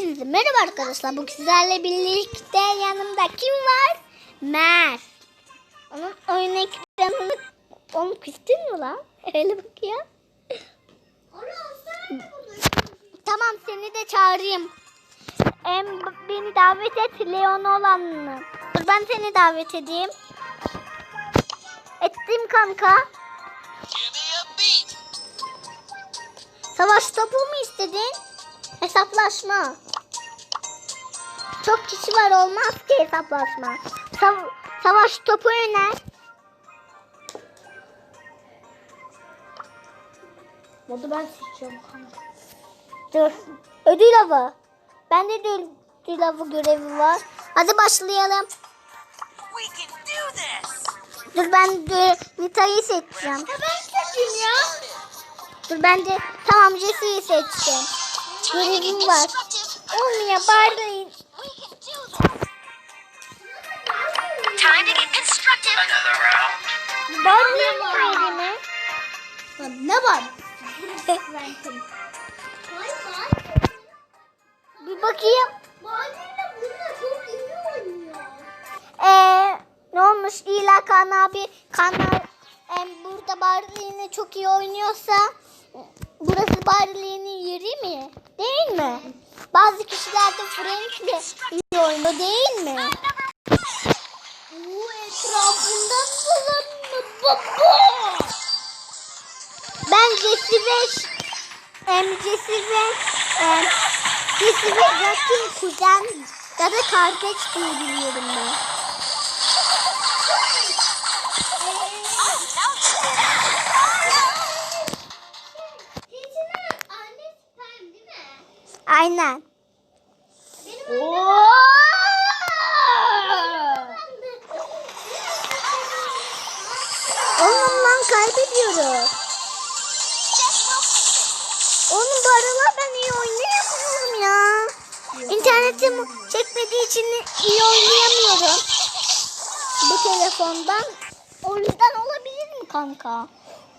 Hepinize merhaba arkadaşlar. Bu sizlerle birlikte yanımda kim var? Mer. Onun oyun ekranını onu küstün mü lan? Öyle bakıyor. Tamam seni de çağırayım. Em, beni davet et Leon olanını. Dur ben seni davet edeyim. Ettim kanka. Savaş topu mu istedin? Hesaplaşma. Çok kişi var olmaz ki hesaplaşma. Sav- savaş topu öner. Modu ben seçiyorum kanka. Dur. Ödül avı. Bende de ödül avı görevi var. Hadi başlayalım. We can do this! Dur ben de Nita'yı seçeceğim. Ben seçeyim ya. Dur ben de tamam Jesse'yi seçtim. Görevim var. Olmuyor bari. Time to verimi? Ne var? Bir bakayım. Ee, ne olmuş İla Kaan abi Kaan em, burada Barley'ini çok iyi oynuyorsa burası Barley'nin yeri mi? Değil mi? Bazı kişiler de Frank de iyi oynuyor değil mi? Bu etrafında dolanma baba. Ben Jesse ve em, Jesse ve em, Jesse ve Jack'in kuzen ya da kardeş diye biliyorum ben. Aynen. Oo! Oğlum lan kaybediyoruz. Oğlum bu aralar ben iyi oynayamıyorum ya. İnternetim çekmediği için iyi oynayamıyorum. Bu telefondan. O yüzden olabilir mi kanka?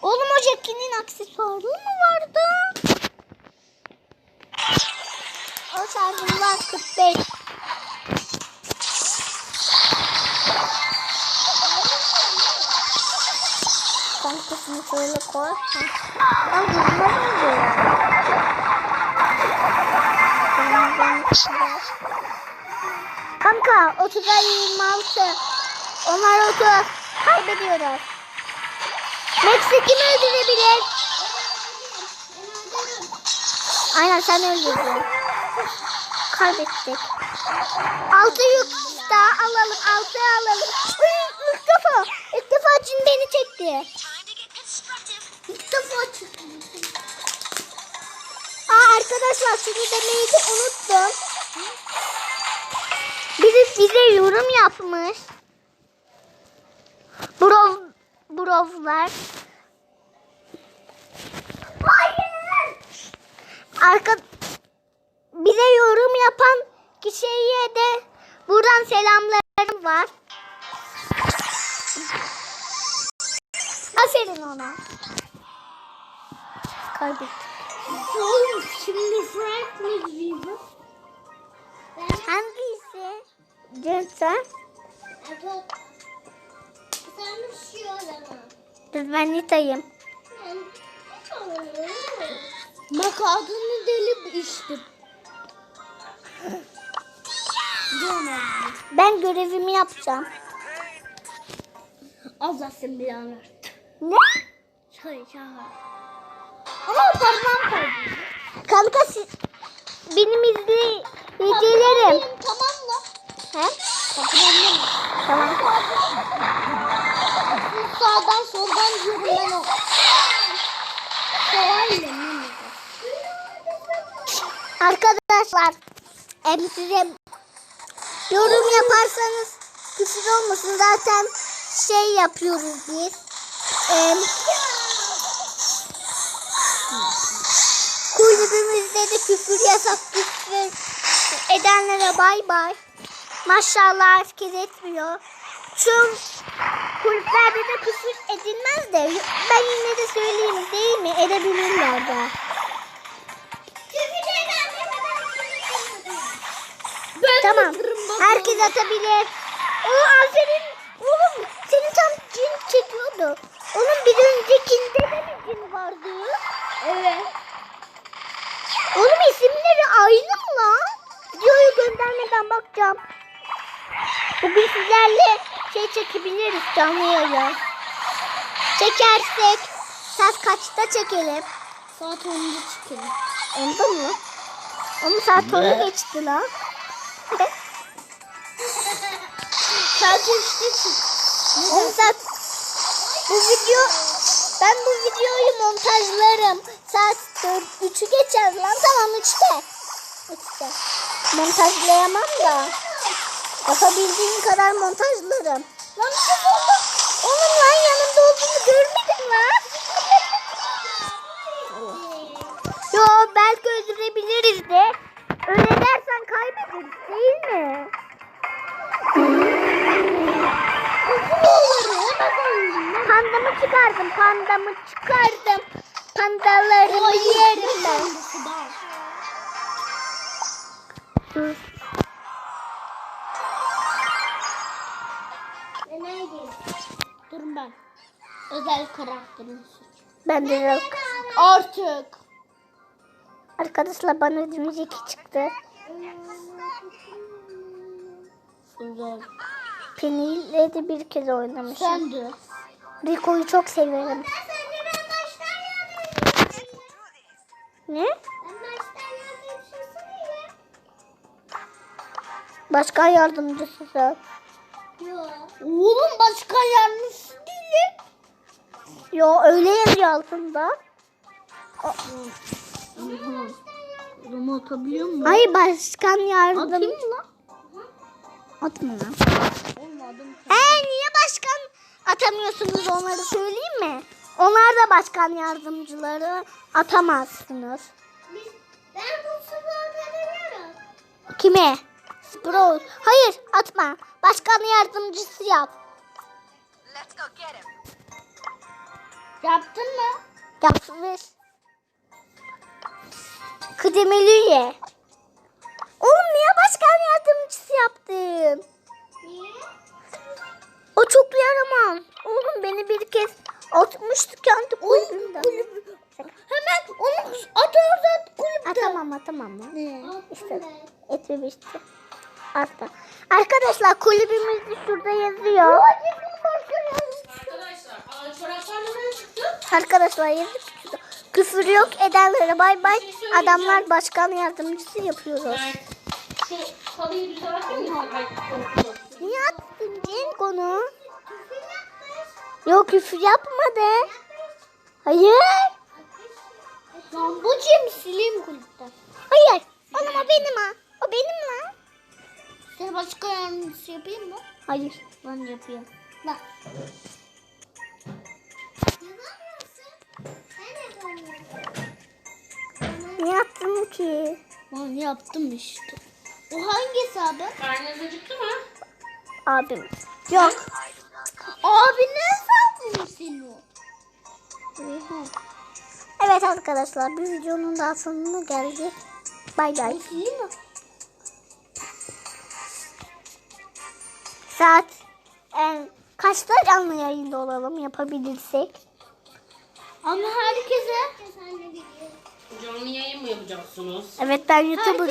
Oğlum o Jackie'nin aksesuarı mı vardı? Şarjım var 45. Kankasını şöyle koy. Ha. Al kızma Kanka 30'a 26. Onlar 30. Kaybediyoruz. Max'i kim öldürebilir? Aynen sen öldürdün. Kaybettik. Altı yük daha alalım. Altı alalım. İlk defa. İlk defa cin beni çekti. İlk defa. Aa arkadaşlar şunu demeyi de unuttum. Biri bize yorum yapmış. Brov, brovlar. Hayır. Arka, bize yorum yapan kişiye de buradan selamlarım var. Aferin ona. Kaybettik. Oğlum şimdi Frank ne diyeceğim? Hangisi? Cünsen. Evet. Sen. Dur ben Nita'yım. Bak adını deli işte. Ben görevimi yapacağım. Allah sen belanı. Ne? Şöyle şöyle. Ama parmağım kaydı. Kanka siz, benim izleyicilerim. Tamam mı? He? Tamam. Sağdan soldan diyorum ben o. Mı? Arkadaşlar em size yorum yaparsanız küfür olmasın zaten şey yapıyoruz biz. Em, kulübümüzde de küfür yasak küfür edenlere bay bay. Maşallah herkes etmiyor. Tüm kulüplerde de küfür edilmez de ben yine de söyleyeyim değil mi? Edebilirler de. Tamam. Herkes atabilir. Oo aferin. Oğlum seni tam cin çekiyordu. Oğlum bir öncekinde de mi cin vardı? Evet. Oğlum isimleri aynı mı lan? Videoyu göndermeden bakacağım. Bugün sizlerle şey çekebiliriz canlı yayın. Çekersek saat kaçta çekelim? Saat 10'da çıkalım. Onda mı? Ama saat 10'u geçti lan. Saat 3'te çık. Oğlum saat... Bu video... Ben bu videoyu montajlarım. Saat 4, 3'ü geçer lan. Tamam 3'te. 3'te. Montajlayamam da. Yapabildiğim kadar montajlarım. Lan kız oğlum. Onun lan yanımda olduğunu çıkardım. Pandalarımı yerim ben. Dur. Durun ben. Özel karakterim. Ben de yok. Artık. Arkadaşlar bana müzik çıktı. Özel. Penny ile de bir kez oynamışım. Sen de. Rico'yu çok severim. Ne? Başkan yardımcısı sen. Oğlum başka yalnız değilim. Yo öyle yazıyor altında. Bunu atabiliyor muyum? Hayır başkan yardım. Atayım mı lan? Atma lan. Olmadım. Ee niye başkan atamıyorsunuz onları söyleyeyim mi? Onlar da başkan yardımcıları atamazsınız. Ben bu Kime? Bro. Hayır atma. Başkan yardımcısı yap. Let's go get him. Yaptın mı? Yapsın. Kıdemeli üye. Oğlum niye başkan yardımcısı yaptın? Niye? O çok yaramaz. Oğlum beni bir kez atmıştı kendi kulübümden. Hemen onu at orada kulüpte. Atamam atamam. lan. Ne? İşte etmemişti. Asla. Arkadaşlar kulübümüz şurada yazıyor. Arkadaşlar, çoraplar çıktı? Arkadaşlar şurada. Küfür yok edenlere bay bay. Adamlar başkan yardımcısı yapıyoruz. Niye attın Cenk onu? Yok küfür yapmadı. Hayır. Lan bu kim sileyim kulüpten. Hayır. Oğlum o benim ha. O benim lan. Sen başka yardımcısı yapayım mı? Hayır. Ben yapayım. Bak. Niye attın ki? Ben yaptım işte. O hangi hesabı? Karnınız acıktı mı? Abim. Yok. Abi Evet arkadaşlar bir videonun daha sonuna geldik. Bay bay. Saat e, kaçta canlı yayında olalım yapabilirsek? Ama herkese Canlı yayın mı yapacaksınız? Evet ben YouTuber'ım.